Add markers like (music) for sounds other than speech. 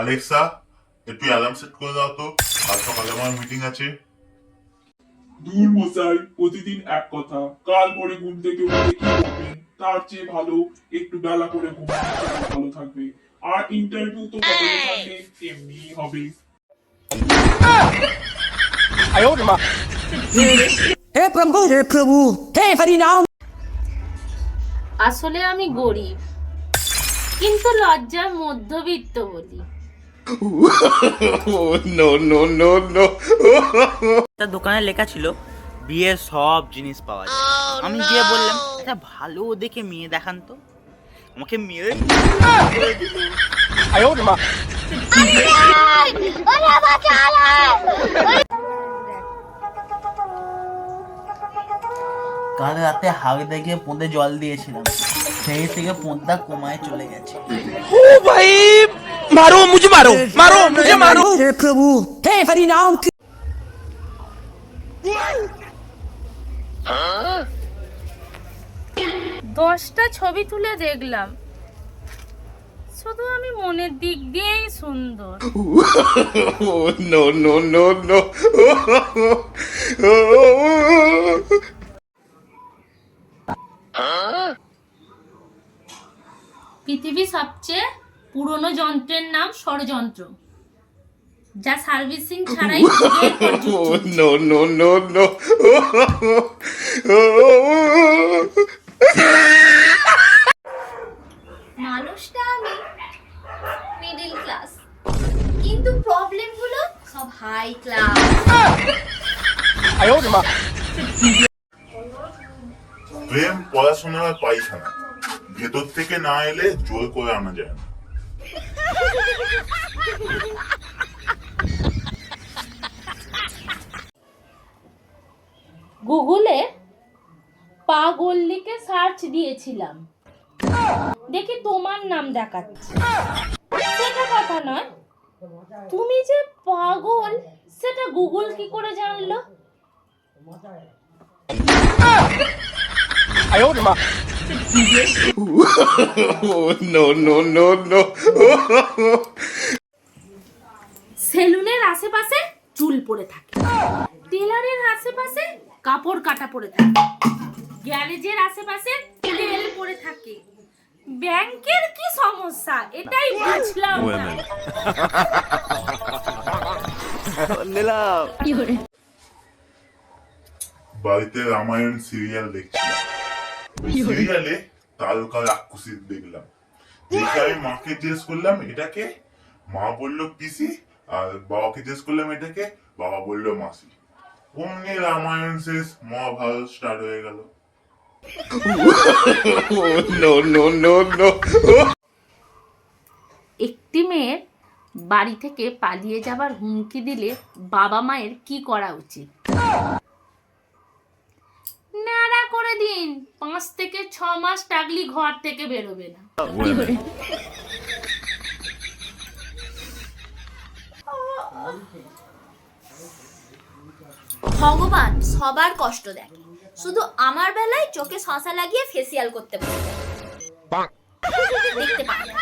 Alexa একটু alarm set করে দাও তো। আজ সকালে আমার মিটিং আছে। দূর মশাই প্রতিদিন এক কথা। কাল পরে ঘুম থেকে উঠে কি করবেন? তার চেয়ে ভালো একটু বেলা করে ঘুম ভালো থাকবে। আর ইন্টারভিউ তো কবে থাকে হবে। হে প্রভু হে প্রভু হে হরিনাম। আসলে আমি গরিব কিন্তু লজ্জার মধ্যবিত্ত বলি। (laughs) একটা দোকানে লেখা ছিল বিয়ের সব জিনিস পাওয়া যায়। আমি গিয়ে বললাম একটা ভালো দেখে মেয়ে দেখান তো। আমাকে মেয়ে কাল রাতে হাগ দেখে পোঁদে জল দিয়েছিলাম। সেই থেকে পদ্মা কমায় চলে গেছে। ও ভাই মারো মুঝে মারো মারো মুঝে মারো। হে প্রভু হে হরি নাম কি? দশটা ছবি তুলে দেখলাম। শুধু আমি মনের দিক দিয়েই সুন্দর। নো নো নো নো পৃথিবীর সবচেয়ে পুরনো যন্ত্রের নাম ষড়যন্ত্র যা সার্ভিসিং ছাড়াই। (laughs) মানুষটা আমি মিডল ক্লাস কিন্তু প্রবলেমগুলো সব হাই ক্লাস প্রেম পড়াশোনার পায়খানা। ভেতর থেকে না এলে জোর করে আনা যায় না। গুগলে পাগল লিখে সার্চ দিয়েছিলাম। দেখি তোমার নাম দেখাচ্ছে। সেটা কথা নয়। তুমি যে পাগল, সেটা গুগল কি করে জানলো? (laughs) সেলুনের আশেপাশে চুল পড়ে থাকে। টেলারের আশেপাশে কাপড় কাটা পড়ে থাকে। গ্যারেজের আশেপাশে তেল পড়ে থাকে। ব্যাংকের কি সমস্যা? এটাই বুঝলাম না। বাড়িতে রামায়ণ সিরিয়াল দেখছিলাম সিরিয়ালে তারকা রাক্ষসী দেখলাম। দেখে আমি মাকে জিজ্ঞেস করলাম এটাকে? মা বলল পিসি আর বাবাকে জিজ্ঞেস করলাম এটাকে? বাবা বলল মাসি। অমনি রামায়ণ শেষ মহাভারত স্টার্ট হয়ে গেল। (laughs) একটি মেয়ের বাড়ি থেকে পালিয়ে যাবার হুমকি দিলে বাবা মায়ের কি করা উচিত? নাড়া করে দিন। পাঁচ থেকে ছ মাস টাকলি ঘর থেকে বেরোবে না। ভগবান সবার কষ্ট দেখে। শুধু আমার বেলায় চোখে শশা লাগিয়ে ফেসিয়াল করতে পারে। দেখতে পারে।